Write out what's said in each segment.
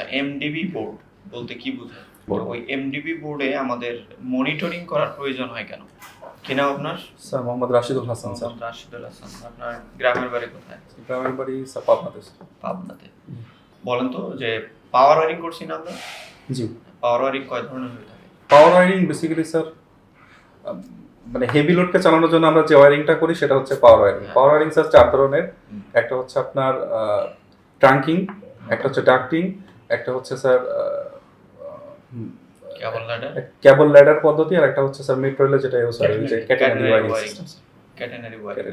আচ্ছা MDB board বলতে কি বোঝায়. ওই এমডিবি বোর্ডে আমাদের মনিটরিং করার প্রয়োজন হয় কেন? কি নাম আপনার? Sir Mohammad Rashidul Hasan sir. Rashidul Hasan আপনার গ্রামের বাড়ি কোথায়? গ্রামের বাড়ি স্যার পাবনাতে পাবনাতে। বলেন তো যে পাওয়ার ওয়ারিং করছি না আমরা? জি। পাওয়ার ওয়ারিং কয় ধরনের হয়ে থাকে? পাওয়ার ওয়ারিং বেসিক্যালি স্যার মানে হেভি লোডকে চালানোর জন্য আমরা যে ওয়ারিংটা করি সেটা হচ্ছে power wiring. Power wiring sir চার ধরনের। একটা হচ্ছে আপনার ট্রাঙ্কিং একটা হচ্ছে ডাক্টিং একটা হচ্ছে স্যার ক্যাবল ল্যাডার পদ্ধতি আর একটা হচ্ছে স্যার মেট্রো রেলে যেটা ইউজ হয় যে catenary wiring system catenary wiring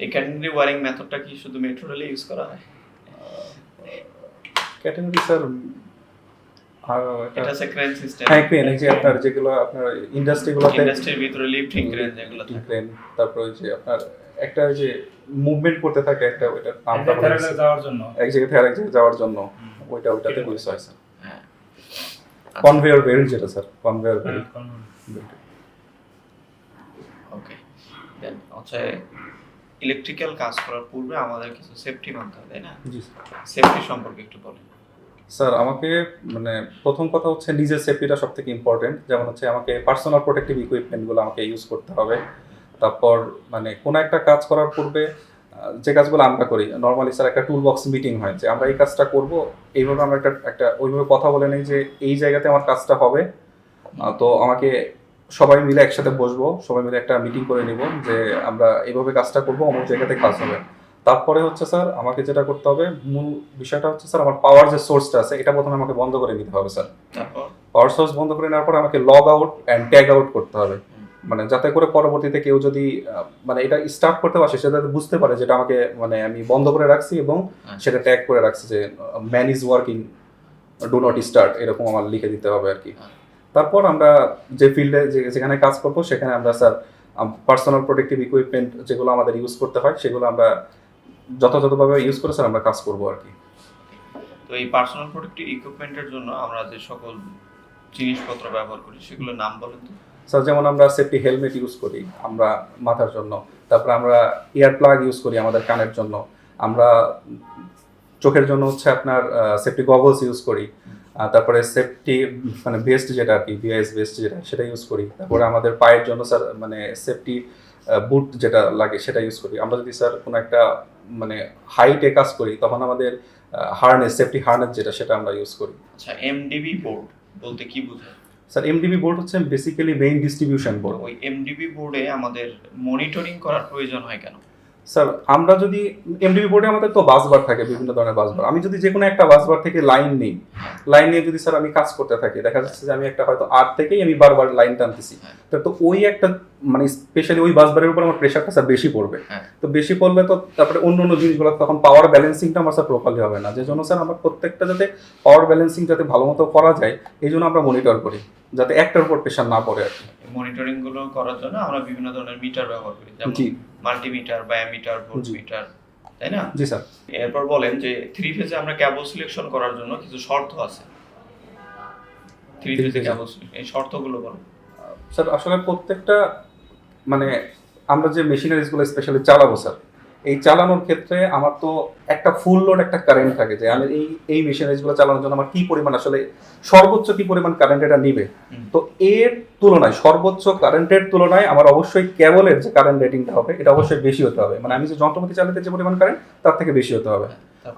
এই ক্যাটেনারি ওয়ারিং মেথডটা কি শুধু মেট্রো রেলে ইউজ করা হয়? ক্যাটেনারি স্যার এটা এটা হচ্ছে ক্রেন সিস্টেম হ্যাঁ ক্রেন এই যে আপনার যেগুলো আপনার ইন্ডাস্ট্রিগুলোতে ইন্ডাস্ট্রির ভিতরে লিফটিং ক্রেন যেগুলো থাকে। ক্রেন তারপর যে আপনার একটা যে মুভমেন্ট করতে থাকে একটা যাওয়ার জন্য। এক জায়গা থেকে আরেক জায়গায় যাওয়ার জন্য। ওইটা ওইটাতে ইউজ হয়। স্যার কনভেয়ার বেল্ট যেটা sir conveyor belt okay then হচ্ছে ইলেকট্রিক্যাল কাজ করার পূর্বে আমাদের কিছু সেফটি মানতে হয় তাই না? সেফটি সম্পর্কে একটু বলেন। স্যার, আমাকে মানে প্রথম কথা হচ্ছে নিজের সেফটিটা সব থেকে ইম্পর্টেন্ট যেমন হচ্ছে আমাকে পার্সোনাল প্রোটেক্টিভ ইকুইপমেন্টগুলো আমাকে ইউজ করতে হবে। তারপর মানে কোনো একটা কাজ করার পূর্বে যে কাজগুলো আমরা করি নর্মালি স্যার একটা টুল বক্স মিটিং হয় যে আমরা এই কাজটা করব, এইভাবে আমরা একটা একটা, ওইভাবে কথা বলে নেই যে এই জায়গাতে আমার কাজটা হবে। তো আমাকে সবাই মিলে একসাথে বসবো, সবাই মিলে একটা মিটিং করে নিব যে আমরা এইভাবে কাজটা করব, অমুক জায়গাতে কাজ হবে। তারপরে হচ্ছে স্যার আমাকে যেটা করতে হবে মূল বিষয়টা হচ্ছে স্যার আমার পাওয়ার যে সোর্সটা আছে এটা প্রথমে আমাকে বন্ধ করে নিতে হবে স্যার পাওয়ার সোর্স বন্ধ করে নেওয়ার পর আমাকে log out and tag out করতে হবে মানে যাতে করে পরবর্তীতে কেউ যদি মানে এটা স্টার্ট করতে পারছে সেটা বুঝতে পারে যেটা আমাকে মানে আমি বন্ধ করে রাখছি এবং হ্যাঁ। সেটা ট্যাগ করে রাখছি যে man is working do not start এরকম আমার লিখে দিতে হবে আর কি হ্যাঁ। তারপর আমরা যে ফিল্ডে যেখানে কাজ করব সেখানে আমরা স্যার পার্সোনাল প্রোটেক্টিভ ইকুইপমেন্ট যেগুলো আমাদের ইউজ করতে হয় সেগুলো আমরা যথাযথভাবে ইউজ করে স্যার আমরা কাজ করব আর কি। তো এই পার্সোনাল প্রোটেক্টিভ ইকুইপমেন্টের জন্য আমরা যে সকল জিনিসপত্র ব্যবহার করি সেগুলোর নাম বলেন তো। স্যার যেমন আমরা সেফটি হেলমেট ইউজ করি আমরা মাথার জন্য। তারপরে আমরা ইয়ার প্লাগ ইউজ করি আমাদের কানের জন্য। আমরা চোখের জন্য হচ্ছে আপনার সেফটি গগলস ইউজ করি। তারপরে সেফটি মানে বেস্ট যেটা আর কি বিআইএস বেস্ট যেটা সেটা ইউজ করি। তারপরে আমাদের পায়ের জন্য স্যার মানে সেফটি বুট যেটা লাগে সেটা ইউজ করি। আমরা যদি স্যার কোনো একটা মানে হাইটে কাজ করি তখন আমাদের হার্নেস সেফটি হার্নেস যেটা সেটা আমরা ইউজ করি। আচ্ছা এমডিবি বোর্ড বলতে কি বোঝায়? স্যার এমডিবি বোর্ড হচ্ছে বেসিক্যালি মেইন ডিস্ট্রিবিউশন বোর্ড ওই এমডিবি বোর্ডে আমাদের মনিটরিং করার প্রয়োজন হয় কেন? স্যার আমরা যদি এমডিবি বোর্ডে আমাদের তো বাসবার থাকে বিভিন্ন ধরনের বাসবার আমি যদি যে কোনো একটা বাসবার থেকে লাইন নিই লাইন নিয়ে যদি স্যার আমি কাজ করতে থাকি দেখা যাচ্ছে যে আমি একটা হয়তো আট থেকেই আমি বারবার লাইন টানতেছি। হ্যাঁ। তো ওই একটা মানে স্পেশালি ওই বাসবারের উপর আমার প্রেশারটা স্যার বেশি পড়বে। হ্যাঁ। তো বেশি পড়লে তো তারপরে অন্য অন্য জিনিসগুলো তখন পাওয়ার ব্যালেন্সিংটা আমার স্যার প্রপারলি হবে না। যে জন্য স্যার আমার প্রত্যেকটা যাতে পাওয়ার ব্যালেন্সিং যাতে ভালো মতো করা যায় এই জন্য আমরা মনিটর করি যাতে একটার উপর প্রেশার না পড়ে আর কি। মনিটরিংগুলো করার জন্য আমরা বিভিন্ন ধরনের মিটার ব্যবহার করি যেমন মাল্টিমিটার বায়োমিটার ভোল্ট জি। মিটার তাই না? জি স্যার। এরপর বলেন যে থ্রি ফেজে আমরা ক্যাবল সিলেকশন করার জন্য কিছু শর্ত আছে। থ্রি ফেজে। ক্যাবল এই শর্তগুলো বলেন। স্যার আসলে প্রত্যেকটা মানে আমরা যে মেশিনারিজগুলো স্পেশালি চালাবো স্যার এই চালানোর ক্ষেত্রে আমার তো একটা ফুল লোড একটা কারেন্ট থাকে যে আমি এই এই মেশিনারিজগুলো চালানোর জন্য আমার কি পরিমাণ আসলে সর্বোচ্চ কি পরিমাণ কারেন্ট এটা নিবে? তো এর তুলনায় সর্বোচ্চ কারেন্টের তুলনায় আমার অবশ্যই কেবলের যে কারেন্ট রেটিংটা হবে এটা অবশ্যই বেশি হতে হবে। মানে আমি যে যন্ত্রপাতি চালাতে যে পরিমাণ কারেন্ট তার থেকে বেশি হতে হবে।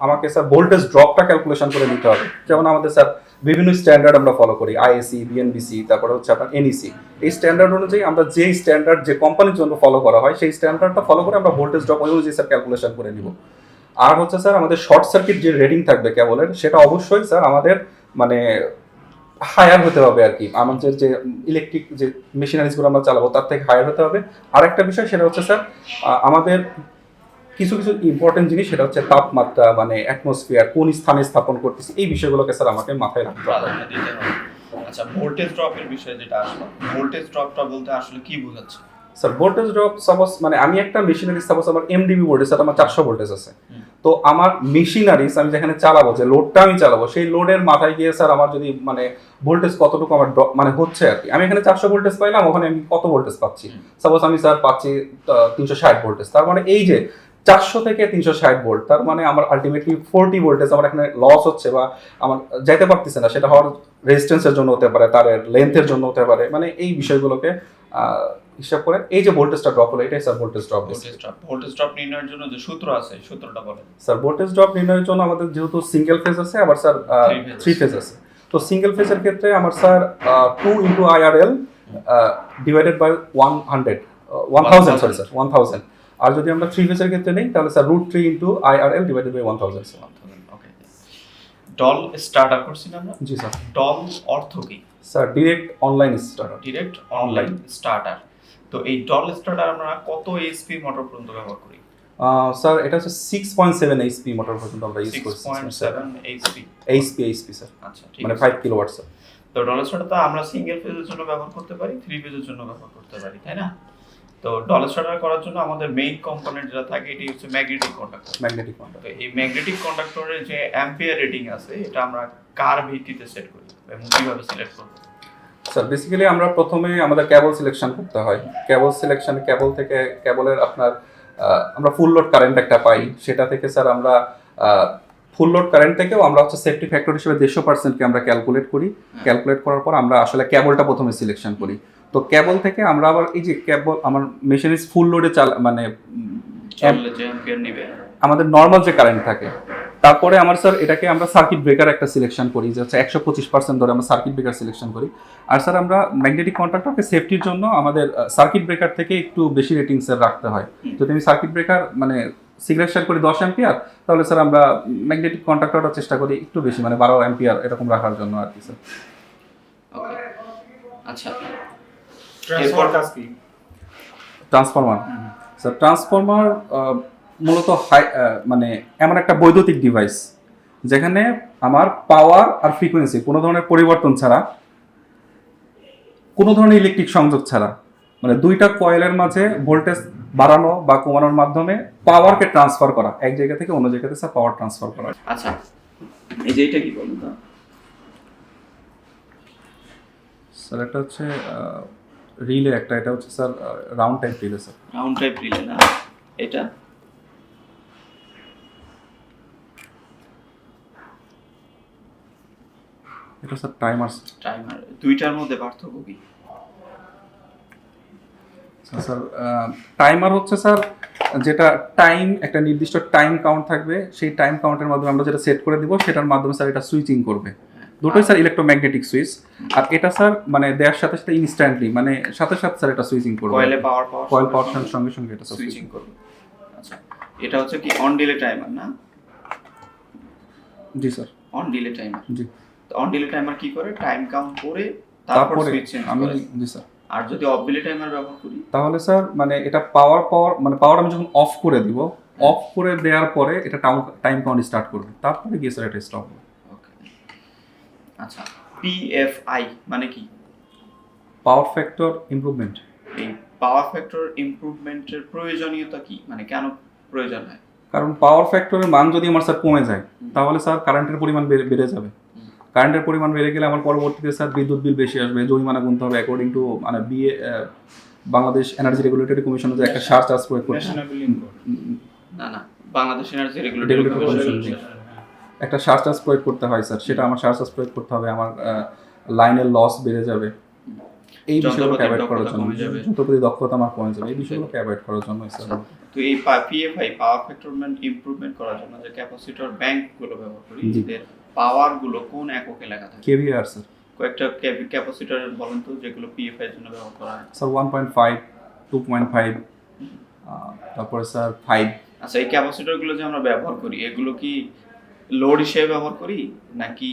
আমাকে স্যার ভোল্টেজ ড্রপটা ক্যালকুলেশন করে নিতে হবে। যেমন আমাদের স্যার বিভিন্ন স্ট্যান্ডার্ড আমরা ফলো করি আইএসি বিএনবিসি তারপরে হচ্ছে আপনার এনইসি এই স্ট্যান্ডার্ড অনুযায়ী আমরা যেই স্ট্যান্ডার্ড যে কোম্পানির জন্য ফলো করা হয় সেই স্ট্যান্ডার্ডটা ফলো করে আমরা ভোল্টেজ ড্রপ ওই অনুযায়ী স্যার ক্যালকুলেশন করে নিব। আর হচ্ছে স্যার, আমাদের শর্ট সার্কিট যে রেটিং থাকবে কেবলের, সেটা অবশ্যই স্যার আমাদের মানে হায়ার হতে হবে আর কি। আমাদের যে ইলেকট্রিক যে মেশিনারিজগুলো আমরা চালাবো, তার থেকে হায়ার হতে হবে। আর একটা বিষয় সেটা হচ্ছে স্যার আমাদের কিছু কিছু ইম্পর্টেন্ট জিনিস, সেটা হচ্ছে তাপমাত্রা মানে অ্যাটমসফিয়ার কোন স্থানে স্থাপন করতেছি, এই বিষয়গুলোকে স্যার আমাকে মাথায় রাখতে হবে। আচ্ছা ভোল্টেজ ড্রপের বিষয়ে যেটা আসলো ভোল্টেজ ড্রপটা বলতে আসলে কি বোঝাচ্ছে? স্যার ভোল্টেজ ড্রপ সাপোজ মানে আমি একটা মেশিনারি সাপোজ আমার এমডিবি ভোল্টেজ স্যার আমার চারশো ভোল্টেজ আছে। তো আমার মেশিনারিজ আমি যেখানে চালাবো যে লোডটা আমি চালাবো সেই লোডের মাথায় গিয়ে স্যার আমার যদি মানে ভোল্টেজ কতটুকু আমার মানে হচ্ছে আর কি। আমি এখানে চারশো ভোল্টেজ পাইলাম ওখানে আমি কত ভোল্টেজ পাচ্ছি? সাপোজ আমি স্যার পাচ্ছি তিনশো ষাট ভোল্টেজ তার মানে এই যে চারশো থেকে তিনশো ষাট ভোল্ট তার মানে আমার আলটিমেটলি ফোরটি ভোল্টেজ আমার এখানে লস হচ্ছে বা আমার যাইতে পারতেছে না। সেটা হওয়ার রেজিস্ট্যান্সের জন্য হতে পারে তারের লেন্থের জন্য হতে পারে। মানে এই বিষয়গুলোকে হিসাব করে এই যে ভোল্টেজটা ড্রপ হলো এটাই sir voltage drop voltage drop voltage drop নির্ণয়ের জন্য যে সূত্র আছে সূত্রটা বলেন। স্যার ভোল্টেজ ড্রপ নির্ণয়ের জন্য আমাদের যেহেতু সিঙ্গেল ফেজ আছে আবার স্যার থ্রি ফেজ আছে। তো সিঙ্গেল ফেজের ক্ষেত্রে আমার sir two into IRL divided by one hundred one thousand sorry sir one thousand আর যদি আমরা থ্রি ফেজের ক্ষেত্রে নেই তাহলে sir root three into IRL divided by one thousand okay DOL starter করছি না আমরা? জি স্যার ডল অর্থ কি? Sir direct online starter direct online starter তো এই ডল স্টার্টার আমরা কত এইচপি মোটর পর্যন্ত ব্যবহার করি? স্যার এটা হচ্ছে six point seven HP motor পর্যন্ত আমরা ইউজ করছি এইচপি এইচপি এইচপি স্যার আচ্ছা মানে ফাইভ কিলো ওয়াট স্যার তো ডলার স্টার্টার তো আমরা সিঙ্গেল ফেজের জন্য ব্যবহার করতে পারি থ্রি ফেজের জন্য ব্যবহার করতে পারি তাই না? তো ডলার স্টার্টার করার জন্য আমাদের মেইন কম্পোনেন্ট যেটা থাকে এটি হচ্ছে ম্যাগনেটিক কন্ডাক্টর ম্যাগনেটিক কন্ট্যাক্ট তো এই ম্যাগনেটিক কন্ডাক্টরের যে অ্যাম্পিয়ার রেটিং আছে এটা আমরা কার ভিত্তিতে সেট করি এবং কীভাবে সিলেক্ট করব? স্যার বেসিক্যালি আমরা প্রথমে আমাদের ক্যাবল সিলেকশন করতে হয়। ক্যাবল সিলেকশন ক্যাবল থেকে ক্যাবলের আপনার আমরা ফুল লোড কারেন্ট একটা পাই। সেটা থেকে স্যার আমরা ফুল লোড কারেন্ট থেকেও আমরা হচ্ছে সেফটি ফ্যাক্টর হিসেবে দেড়শো পার্সেন্টকে আমরা ক্যালকুলেট করি। ক্যালকুলেট করার পর আমরা আসলে ক্যাবলটা প্রথমে সিলেকশন করি। তো ক্যাবল থেকে আমরা আবার এই যে ক্যাবল আমার মেশিন ইজ ফুল লোডে চাল মানে আমাদের নর্মাল যে কারেন্ট থাকে তারপরে আমার স্যার এটাকে আমরা সার্কিট ব্রেকার একটা সিলেকশন করি যে হচ্ছে একশো পঁচিশ পার্সেন্ট ধরে আমরা সার্কিট ব্রেকার সিলেকশন করি। আর স্যার আমরা ম্যাগনেটিক কন্ট্রাক্টরকে সেফটির জন্য আমাদের সার্কিট ব্রেকার থেকে একটু বেশি রেটিং স্যার রাখতে হয়। যদি আমি সার্কিট ব্রেকার মানে সিলেকশন করি দশ অ্যাম্পিয়ার তাহলে স্যার আমরা ম্যাগনেটিক কন্ট্রাক্টরটা চেষ্টা করি একটু বেশি মানে বারো অ্যাম্পিয়ার এরকম রাখার জন্য আর কি স্যার। আচ্ছা। ট্রান্সফার ট্রান্সফরমার স্যার ট্রান্সফরমার মূলত হাই মানে এমন একটা বৈদ্যুতিক ডিভাইস যেখানে আমার পাওয়ার আর ফ্রিকোয়েন্সি কোনো ধরনের পরিবর্তন ছাড়া কোনো ধরনের ইলেকট্রিক সংযোগ ছাড়া মানে দুইটা কয়েলের মাঝে ভোল্টেজ বাড়ানো বা কমানোর মাধ্যমে পাওয়ারকে ট্রান্সফার করা এক জায়গা থেকে অন্য জায়গাতে স্যার পাওয়ার ট্রান্সফার করা। আচ্ছা এই যে এটা কি বলুন স্যার এটা হচ্ছে রিলে একটা এটা হচ্ছে sir round type relay sir round type relay না এটা? এটা স্যার টাইমার টাইমার দুইটার মধ্যে পার্থক্য কি? স্যার টাইমার হচ্ছে স্যার যেটা টাইম একটা নির্দিষ্ট টাইম কাউন্ট থাকবে সেই টাইম কাউন্টের মাধ্যমে আমরা যেটা সেট করে দিব সেটার মাধ্যমে স্যার এটা সুইচিং করবে। দুটোই স্যার ইলেকট্রোম্যাগনেটিক সুইচ আর এটা স্যার মানে দেওয়ার সাথে সাথে ইনস্ট্যান্টলি মানে সাথে সাথে স্যার এটা সুইচিং করবে। কয়েলে পাওয়ার পাওয়ার কয়েল পাওয়ার সঙ্গে সঙ্গে এটা সুইচিং সুইচিং করবে। আচ্ছা এটা হচ্ছে কি অন ডিলে টাইমার না? জি স্যার। অন ডিলে টাইমার জি। অন ডিলে টাইমার কি করে? টাইম কাউন্ট করে তারপর সুইচ চেঞ্জ আমি জি স্যার আর যদি অফ ডিলে টাইমার ব্যবহার করি? তাহলে স্যার মানে এটা পাওয়ার পাওয়ার মানে পাওয়ার আমি যখন অফ করে দিব অফ করে দেওয়ার পরে এটা টাইম কাউন্ট স্টার্ট করবে। তারপরে গিয়ে স্যার এটা স্টপ হবে। আচ্ছা পিএফআই মানে কি? পাওয়ার ফ্যাক্টর ইমপ্রুভমেন্ট এই পাওয়ার ফ্যাক্টর ইমপ্রুভমেন্টের প্রয়োজনীয়তা কি? মানে কেন প্রয়োজন হয়? কারণ পাওয়ার ফ্যাক্টরের মান যদি আমার স্যার কমে যায় তাহলে স্যার কারেন্টের পরিমাণ বেড়ে যাবে। কারেন্টের পরিমাণ বেড়ে গেলে আমার পরবর্তীতে স্যার বিদ্যুৎ বিল বেশি আসবে জরিমানা গুনতে হবে অ্যাকর্ডিং টু মানে BA Bangladesh energy regulatory commission যে একটা সার চার্জ প্রয়োগ করছে। না না বাংলাদেশ এনার্জি রেগুলেটরি জি। একটা সার চার্জ প্রয়োগ করতে হয় স্যার সেটা আমার সার চার্জ প্রয়োগ করতে হবে আমার লাইনের লস বেড়ে যাবে। এই বিষয়গুলো অ্যাভয়েড করার দক্ষতা জন্য। যন্ত্রপাতি দক্ষতা আমার কমে যাবে এই বিষয়গুলোকে অ্যাভয়েড করার জন্য স্যার। তো এই পিএফআই পাওয়ার ফ্যাক্টরমেন্ট ইমপ্রুভমেন্ট করার জন্য যে ক্যাপাসিটর ব্যাংকগুলো ব্যবহার করি এদের পাওয়ারগুলো কোন এককে লেখা থাকে? KVR sir. কয়েকটা ক্যাপাসিটর বলেন তো যেগুলো পিএফআই এর জন্য ব্যবহার করা হয়। Sir one point five two point five তারপরে স্যার ফাইভ আচ্ছা এই ক্যাপাসিটরগুলো যে আমরা ব্যবহার করি এগুলো কি লোড হিসেবে ব্যবহার করি? নাকি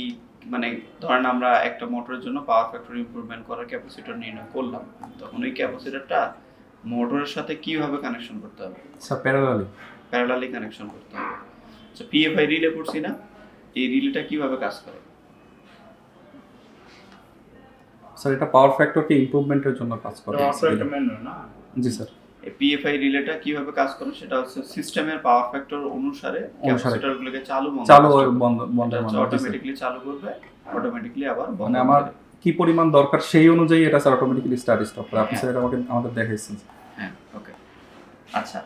মানে ধরেন আমরা একটা মোটরের জন্য পাওয়ার ফ্যাক্টর ইমপ্রুভমেন্ট করার ক্যাপাসিটর নির্ণয় করলাম তখন ওই ক্যাপাসিটরটা মোটরের সাথে কীভাবে কানেকশন করতে হবে? স্যার প্যারালালি প্যারালালি কানেকশন করতে হবে। আচ্ছা পিএফআই রিলে পড়ছি না? এই রিলেটা কীভাবে কাজ করে? স্যার এটা পাওয়ার ফ্যাক্টরকে ইমপ্রুভমেন্টের জন্য কাজ করে। জি স্যার। এই পিএফআই রিলেটা কীভাবে কাজ করে সেটা হচ্ছে সিস্টেমের পাওয়ার ফ্যাক্টর অনুসারে ক্যাপাসিটর গুলোকে চালু বন্ধ চালু বন্ধ স্যার। অটোমেটিকলি চালু করবে অটোমেটিকলি আবার বন্ধ মানে আমার কি পরিমাণ দরকার সেই অনুযায়ী এটা স্যার অটোমেটিক্যালি স্টার্ট স্টপ করে। আপনি হ্যাঁ। স্যার আমাকে আমাদের দেখাইছেন। হ্যাঁ ওকে আচ্ছা।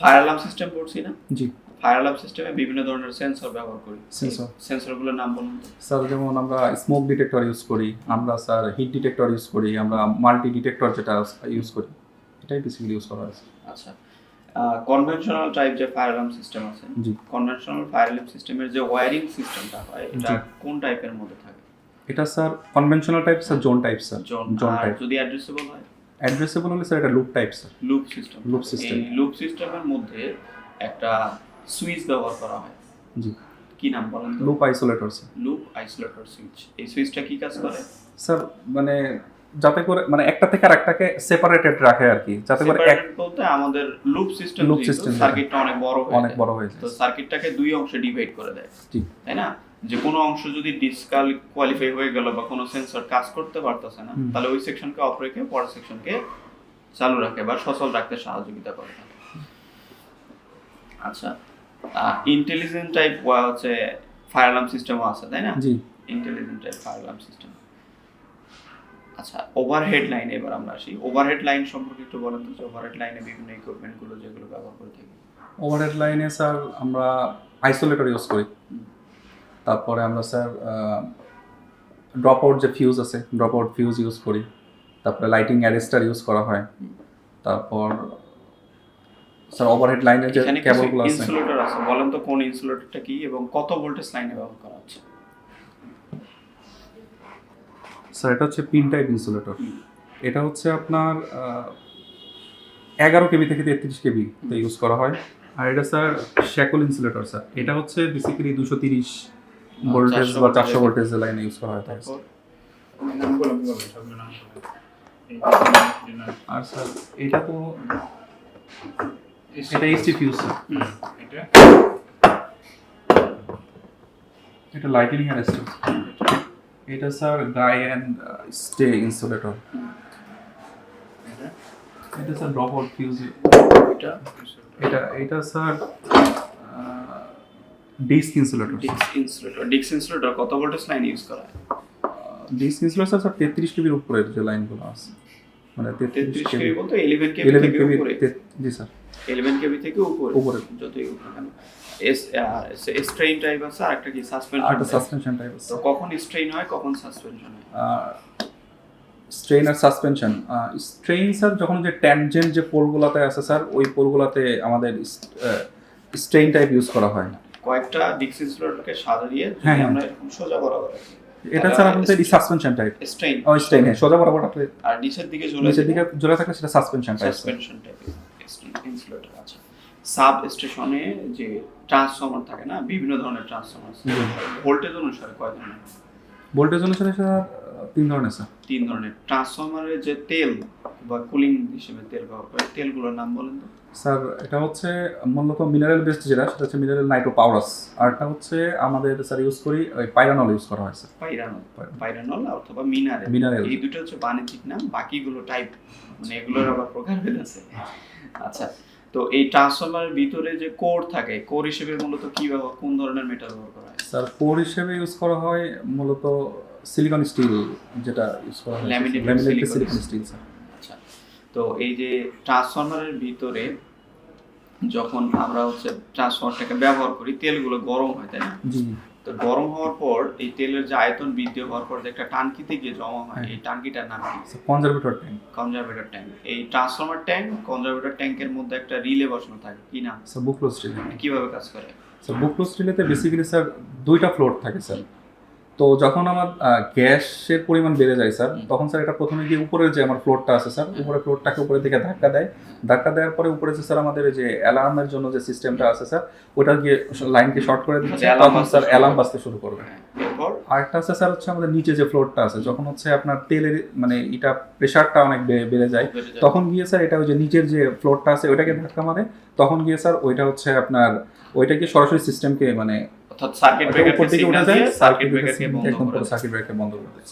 ফায়ার অ্যালার্ম সিস্টেম পড়ছি না? জি। ফায়ার অ্যালার্ম সিস্টেমে বিভিন্ন ধরনের সেন্সর ব্যবহার করি। Sensor. সেন্সরগুলোর নাম বলুন। স্যার যেমন আমরা স্মোক ডিটেক্টর ইউজ করি আমরা স্যার হিট ডিটেক্টর ইউজ করি আমরা মাল্টি ডিটেক্টর যেটা ইউজ করি এটাই বেসিক্যালি ইউজ করা হয়েছে। আচ্ছা। কনভেনশনাল টাইপ যে ফায়ার অ্যালার্ম সিস্টেম আছে জি। কনভেনশনাল ফায়ার অ্যালার্ম সিস্টেমের যে ওয়্যারিং সিস্টেমটা হয় এটা কোন টাইপের মধ্যে থাকে? এটা sir conventional type sir zone type sir zone type যদি অ্যাড্রেসেবল হয়? অ্যাড্রেসেবল হলে স্যার এটা loop type sir loop system system. এই লুপ সিস্টেমের মধ্যে একটা সুইচ ব্যবহার করা হয়। জি। কি নাম বলেন loop isolator loop isolator switch. এই সুইচটা কি কাজ করে? স্যার মানে যাতে করে মানে একটা থেকে আরেকটাকে সেপারেটেড রাখে আর কি যাতে করে এক বলতে আমাদের লুপ সিস্টেম Loop system, সার্কিটটা অনেক বড় হয়ে অনেক বড় হয়ে তো সার্কিটটাকে দুই অংশে ডিভাইড করে দেয়। জি। তাই না? যে কোনো অংশ যদি ডিসকাল কোয়ালিফাই হয়ে গেল বা কোনো সেন্সর কাজ করতে পারতেছে না তাহলে ওই সেকশনকে অফ রেখে পরের সেকশনকে চালু রাখে বা সচল রাখতে সহযোগিতা করে আচ্ছা ইন্টেলিজেন্ট টাইপ হচ্ছে ফায়ার অ্যালার্ম সিস্টেমও আছে তাই না? জি। Intelligent type fire alarm system আচ্ছা ওভারহেড লাইন এবার আমরা আসি। ওভারহেড লাইন সম্পর্কে একটু বলেন তো যে ওভারহেড লাইনে বিভিন্ন ইকুইপমেন্টগুলো যেগুলো ব্যবহার করে থাকি। ওভারহেড লাইনে স্যার আমরা আইসোলেটর ইউজ করি। তারপরে আমরা স্যার ড্রপ আউট যে ফিউজ আছে ড্রপ আউট ফিউজ ইউজ করি। তারপরে লাইটিং অ্যারেস্টার ইউজ করা হয়। তারপর স্যার ওভারহেড লাইনের যে কেবলগুলো আছে। ইনসুলেটর আছে বলেন তো কোন ইনসুলেটরটা কি এবং কত ভোল্টেজ লাইনে ব্যবহার করা হচ্ছে? স্যার এটা হচ্ছে পিন টাইপ ইনসুলেটর এটা হচ্ছে আপনার এগারো কেবি থেকে তেত্রিশ কেবি ইউজ করা হয়। আর এটা স্যার শ্যাকল ইনসুলেটর স্যার। এটা হচ্ছে বেসিক্যালি দুশো তিরিশ ভোল্টেজ বা চারশো। ভোল্টেজ লাইনে ইউজ করা হয় আর স্যার এটা তো এটা এইচটি ফিউজ এটা? এটা লাইটিং অ্যারেস্টার এটা sir guy and stay insulator এটা? এটা স্যার ড্রপ আউট ফিউজ এটা? এটা এটা স্যার ডিস্ক ইনসুলেটর ডিক্স ইনসুলেটর ডিক্স ইনসুলেটর কত ভোল্টেজ লাইন ইউজ করা? হয় ডিস্ক ইনসুলেটর স্যার তেত্রিশ কেবির উপরের যে লাইনগুলো আছে। মানে তেত্রিশ 33 কেবি। বলতে 11 কেবি ইলেভেন থেকে কেবি জি স্যার। 11 কেবি থেকে উপরে উপরে। যতই এস স্ট্রেইন টাইপ আছে আর একটা কি সাসপেনশন একটা সাসপেনশন টাইপ আছে। তো কখন স্ট্রেইন হয় কখন সাসপেনশন হয়? স্ট্রেইন আর সাসপেনশন স্ট্রেইন স্যার যখন যে ট্যানজেন্ট যে পোলগুলোতে আছে স্যার ওই পোলগুলোতে আমাদের স্ট্রেইন টাইপ ইউজ করা হয়। কয়েকটা ডিক্স ইনসুলেটরকে সাজিয়ে যদি হ্যাঁ, হ্যাঁ। আমরা এরকম সোজা বরাবর রাখি এটা স্যার আমাদের সাসপেনশন টাইপ স্ট্রেইন ও স্ট্রেইন হ্যাঁ সোজা বরাবর আপনি আর নিচের দিকে ঝুলে নিচের দিকে ঝুলে থাকলে সেটা suspension type suspension type insulator আছে সাব স্টেশনে যে ট্রান্সফর্মার থাকে না বিভিন্ন ধরনের ট্রান্সফর্মার ভোল্টেজ অনুসারে কয় ধরনের? ভোল্টেজ অনুসারে স্যার তিন ধরনের স্যার তিন ধরনের। ট্রান্সফর্মারের যে তেল বা কুলিং হিসেবে তেল ব্যবহার করে তেলগুলোর নাম বলেন তো? স্যার এটা হচ্ছে মূলত মিনারেল বেসড যেটা সেটা হচ্ছে মিনারেল নাইট্রো পাউরাস আর একটা হচ্ছে আমাদের স্যার ইউজ করি ওই পাইরানল ইউজ করা হয় স্যার পাইরানল পাইরানল। অথবা মিনারেল Mineral। এই দুটো হচ্ছে বাণিজ্যিক নাম বাকিগুলো টাইপ মানে এগুলোর আবার প্রকারভেদ আছে। আচ্ছা তো এই ট্রান্সফর্মারের ভিতরে যে কোর থাকে কোর হিসেবে মূলত কি ব্যবহার কোন ধরনের মেটাল ব্যবহার করা হয়? স্যার কোর হিসেবে ইউজ করা হয় মূলত সিলিকন স্টিল যেটা ইউজ করা হয় ল্যামিনেটেড সিলিকন স্টিল স্যার আচ্ছা। তো এই যে ট্রান্সফর্মারের ভিতরে যখন আমরা হচ্ছে ট্রান্সফর্মারটাকে ব্যবহার করি তেলগুলো গরম হয় তাই না? জি। তো গরম হওয়ার পর এই তেলের যে আয়তন বৃদ্ধি হওয়ার পর যে একটা টাঙ্কিতে গিয়ে জমা হয় হ্যাঁ। এই টাঙ্কিটার নাম কি? কনজারভেটর ট্যাঙ্ক কনজারভেটর ট্যাঙ্ক এই ট্রান্সফর্মার ট্যাঙ্ক কনজারভেটর ট্যাঙ্কের মধ্যে একটা রিলে বসানো থাকে। কি নাম? স্যার বুকলো স্টিল কীভাবে কাজ করে? স্যার বুকলো স্টিলেতে বেসিক্যালি স্যার দুইটা ফ্লোর থাকে স্যার তো যখন আমার গ্যাসের পরিমাণ বেড়ে যায় স্যার তখন স্যার এটা প্রথমে গিয়ে উপরের যে আমার ফ্লোরটা আছে স্যার উপরে ফ্লোরটাকে উপরের দিকে ধাক্কা দেয়। ধাক্কা দেওয়ার পরে উপরে যে স্যার আমাদের যে অ্যালার্মের জন্য যে সিস্টেমটা আছে স্যার ওটা গিয়ে লাইনকে শর্ট করে দিচ্ছে তখন স্যার অ্যালার্ম। বাজতে শুরু করবে। হ্যাঁ, আরেকটা আছে স্যার হচ্ছে আমাদের নিচে যে ফ্লোরটা আছে যখন হচ্ছে আপনার তেলের মানে এটা প্রেশারটা অনেক বেড়ে যায় তখন গিয়ে স্যার এটা ওই যে নিচের যে ফ্লোরটা আছে ওইটাকে ধাক্কা মারে তখন গিয়ে স্যার ওইটা হচ্ছে আপনার ওইটা গিয়ে সরাসরি সিস্টেমকে মানে অর্থাৎ সার্কিট ব্রেকার ব্রেকারকে সিগন্যাল দিয়ে সার্কিট ব্রেকার ব্রেকারকে বন্ধ করে সার্কিট ব্রেকারকে বন্ধ করে